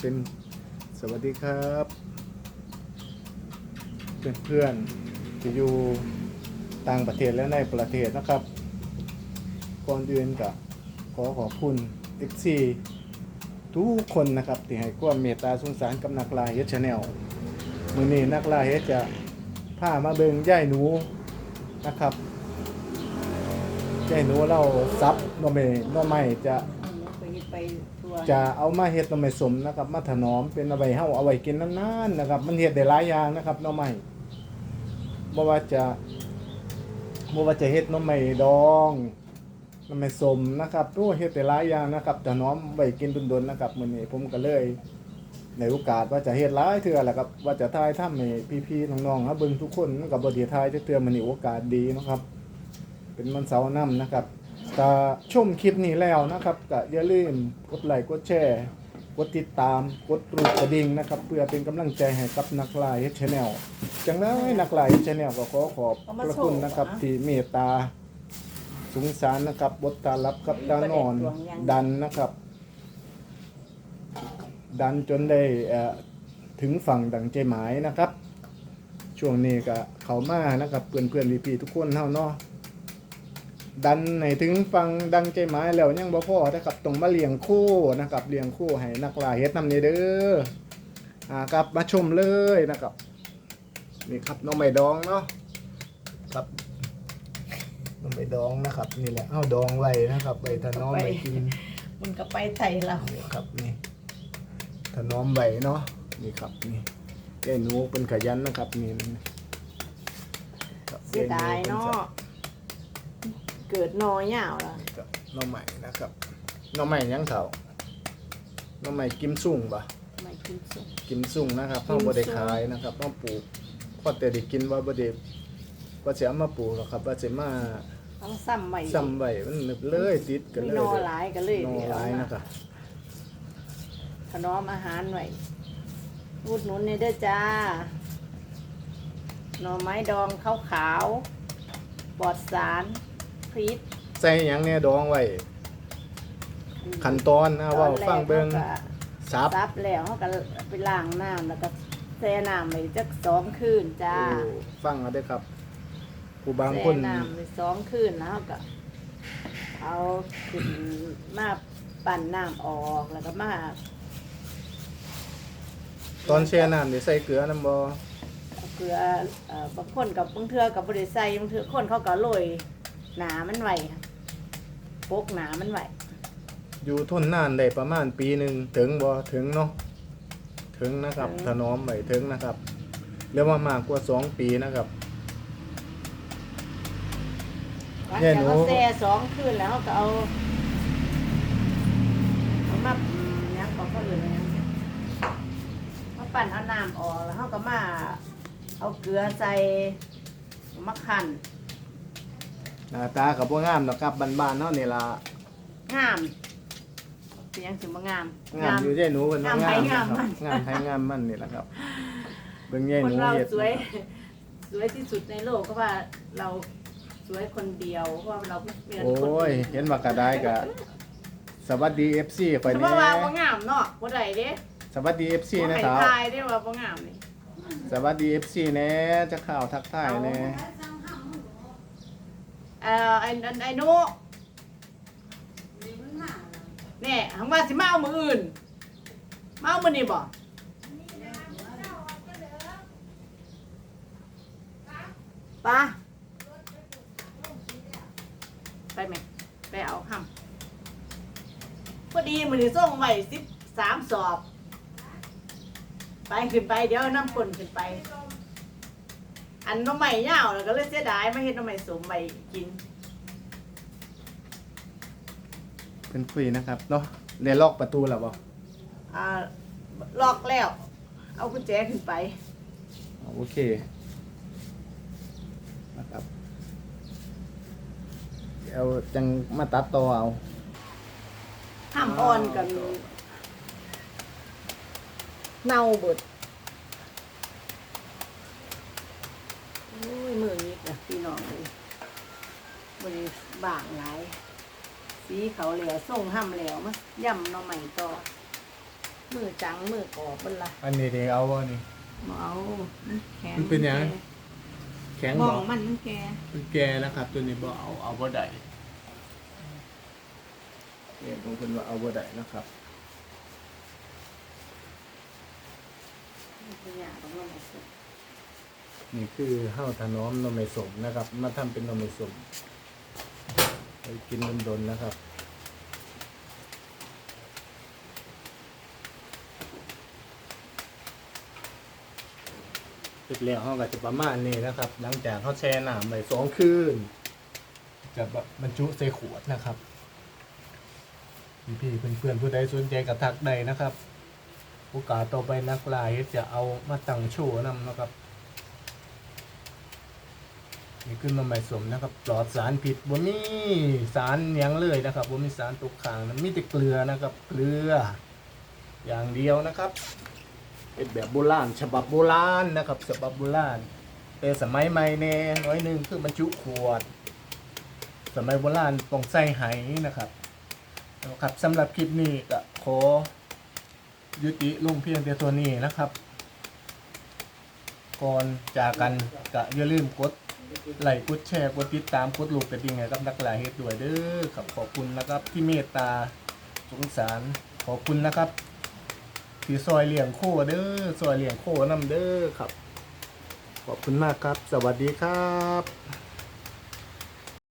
เป็นสวัสดีครับเพื่อนเพื่อนๆที่อยู่ต่างประเทศและในประเทศนะครับ ก่อนอื่นก็ขอขอบคุณ FC ทุกคนนะครับที่ให้ความเมตตาสงสารกับนักลายเฮดชาแนลมือนี้นักลายเฮดจะพามาเบิงย่ายหนูนะครับย่ายหนูเราซับนอไม้หน่อไม้จะ ไปทัวร์จะเอามาเฮ็ดหน่อไม้สมนะครับมาถนอมเป็นเอาไว้เฮาเอาไว้กินนานๆนะครับ มันเฮ็ดได้หลายอย่างนะครับหน่อไม้บ่ว่าจะบ่ว่าจะเฮ็ดหน่อไม้ดองหน่อไม้สมนะครับโอ้เฮ็ดได้หลายอย่างนะครับถนอมไว้กินดนๆนะครับมื้อนี้ผมก็เลยในโอกาสว่าจะเฮ็ดหลายเทื่อแหละครับว่าจะถ่ายทำให้พี่ๆน้องๆเฮาเบิ่งทุกคนมันก็บ่ได้ถ่ายจักเทื่อมื้อนี้โอกาสดีเนาะครับ เป็นวันเสาร์นํนะครับ ก็ชมคลิปนี้แล้วนะครับก็อย่าลืมกดไลค์กดแชร์กดติดตามกดรูปกระดิ่งนะครับ เพื่อเป็นกำลังใจให้กับนักลายเฮดชแนลจังเลยนักลายเฮดชแนลก็ขอขอบพระคุณนะครับที่เมตตาสงสารนะครับบทตารับกับตานอนดันนะครับ ดันจนได้เอ่อถึงฝั่งดังใจหมายนะครับ ช่วงนี้ก็เขามานะครับเพื่อนเพื่อนๆพี่ๆทุกคนเท่าเนาะ ดันในถึงฟังดังใจหมายแล้วยังบ่พอนะครับต้องมาเลี้ยงคู่นะครับเลี้ยงคู่ให้นักล่าเฮ็ดนำนี่เด้ออ่าครับมาชมเลยนะครับนี่ครับน้องใบดองเนาะครับน้องใบดองนะครับนี่แหละเอาดองไว้นะครับไว้ถนอมไว้กินมันก็ไปไทยเรานี่ครับนี่ถนอมไว้เนาะนี่ครับนี่แกหนูเป็นขยันนะครับนี่ครับเสียดายเนาะ เกิดนอยยาวแล้วนี่ครับน้องใหม่นะครับน้องใหม่ยังเถาน้องใหม่กิมซุ่งปะไม่กินสุก กิมซุ่งนะครับกิเฮามซุ่งบ่ได้ขายนะครับต้องปลูกพอแต่ได้กินว่าบ่ได้ว่าสิเอามาปลูกหรอกครับว่าสิมาต้องซ้ำใหม่ซ้ำไว้มันนึบเลยติดกันมีเลยนอหลายกันเลยนอเดี๋ยวหลายเอามานะครับถนอมอาหารไว้อุดหนุนเนี่ยเด้อจ้าหน่อไม้ดองขาวขาวๆปลอดสาร พิษใส่หยังเนี่ยดองไว้ขั้นตอนนะเว่าฟังเบิ่งตอนแรกซับ เขาก็ซับแล้วเขาก็ไปล้างน้ำแล้วก็แช่น้ำไปจักสองคืนจ้าโอ้ฟังเอาเด้อครับผู้บางคแช่น น้ำไปสองคืนแล้วเขาก็เอาขึ้นมาปั่นน้ำออกแล้วก็มาตอนแช่น้ำนี่ใส่เกลือนํบ่เอาเกลือเอ่อบางคนกับบางเทือกับบริใส่บางเทือคนเขาก็โรย หนามันไหวค่ะปกหนามันไหวอยู่ทนนานได้ประมาณปีหนึงถึงบ่ถึงเนาะถึงนะครับถนอมไว้ถึงนะครับเรียกว่ามากกว่าสองปีนะครับหลังแย่จากหนูเขาแช่สองคืนแล้วเขาก็เอาเอามาอืมเนี่ยของเขาอื่นอะไรนะมาปั่นเอาน้ำออกแล้วเขาก็มาเอาเกลือใส่มะขัน หน้าตากับบ่งามดอกครับบ้านๆเนาะนี่ล่ะงามเป็นยังสิบ่งาม งามอยู่ยายหนูเพิ่นว่างางามมไผงามนะครับมัน งามไผงามมันนี่แหละครับเบิ่งยายคหนนูเราเฮ็ดสวยนะครับสวยที่สุดในโลกก็ว่าเราสวยคนเดียวเพราะว่าเราไม่เหมือนโอ้คนอื่ยนเห็นว่ากระได้ก็สวัสดี FC ข่อยแต่นี่ว่าว่าบ่งามเนาะบ่ได้เด้สวัสดี FC บ่นะให้ครับทายได้ว่าบ่งามนี่สวัสดี FC แหน่จะข่าวทักทายแหน่ เอ่ อไอ้ไอ้ไอ้นุเนี่ยหังว่าสิมาเอามืออื่น มาเอามือนี่บ่ปะไปไหมไปเอาคำพอดีมือนี่ส่งไว้สิบสามสอบ ไปขึ้นไปเดี๋ยวน้ำปนขึ้นไป อันหน้ำใหม่ยาวแล้วก็เลยเสียดายไม่เห็นน้ำใหม่สมใบกินเพิ่นคุยนะครับเนาะได้ล็อกประตูแล้วบ่อ่าล็อกแล้ว เอากุญแจขึ้นไปโอเคนะครับเอาจังมาตัดต่อเอาห้ามอ่อนกันเน่าเบิด อ้ยมือนี้นะพี่น้องเลยมือนี้บางหลายสีเขาเหลวส่งห้ำเหลวมาย่ำหน้อใหม่ต่อมือจังมือกอบเป็นละอันนี้เดี๋ยวเอาวะนี่ บ่เอามันแข็งมันเป็นหยัง แข็งมบอองกมันมันแกมันแกนะครับ ตัวนี้บ่เอาเอาบ่ได้เรียกของเพิ่นว่าเอาบ่ได้นะครับเป็นหยาของมันเอาสิ นี่คือข้าวถนอมนมไม้สมนะครับ มาทำเป็นนมไม้สมไปกินดนๆนะครับเสร็จแล้วเขาก็จะประมาณนี้นะครับ หลังจากเขาแช่น้ำไปสองคืนจะบรรจุใส่ขวดนะครับพี่ๆเพื่อนๆผู้ใดสนใจกับทักใดนะครับ โอกาสต่อไปนักลายจะเอามาตั้งโชว์นำนะครับ นี่ขึ้นมาใหม่สมนะครับ ปลอดสารผิดบ่มีสารยังเลยนะครับบ่มีสารตกค้างนะมีแต่เกลือนะครับ เกลือ อย่างเดียวนะครับเป็นแบบโบราณฉบับโบราณนะครับฉบับโบราณแต่สมัยใหม่แน่น้อยหนึ่งคือบรรจุขวด สมัยโบราณต้องใส่ไหนะครับนะครับสำหรับคลิปนี้ก็ขอยุติลงเพียงแต่ตัวนี้นะครับ ก่อนจากกันก็อย่าลืมกด ไลค์กดแชร์กดติดตามกดลูกกระดิ่งให้กับนักลายเฮ็ดด้วยเด้อครับขอบคุณนะครับที่เมตตาสงสารขอบคุณนะครับที่ซอยเหลี่ยงโคเด้อซอยเหลี่ยงโคนำเด้อครับ ขอบคุณมากครับ สวัสดีครับ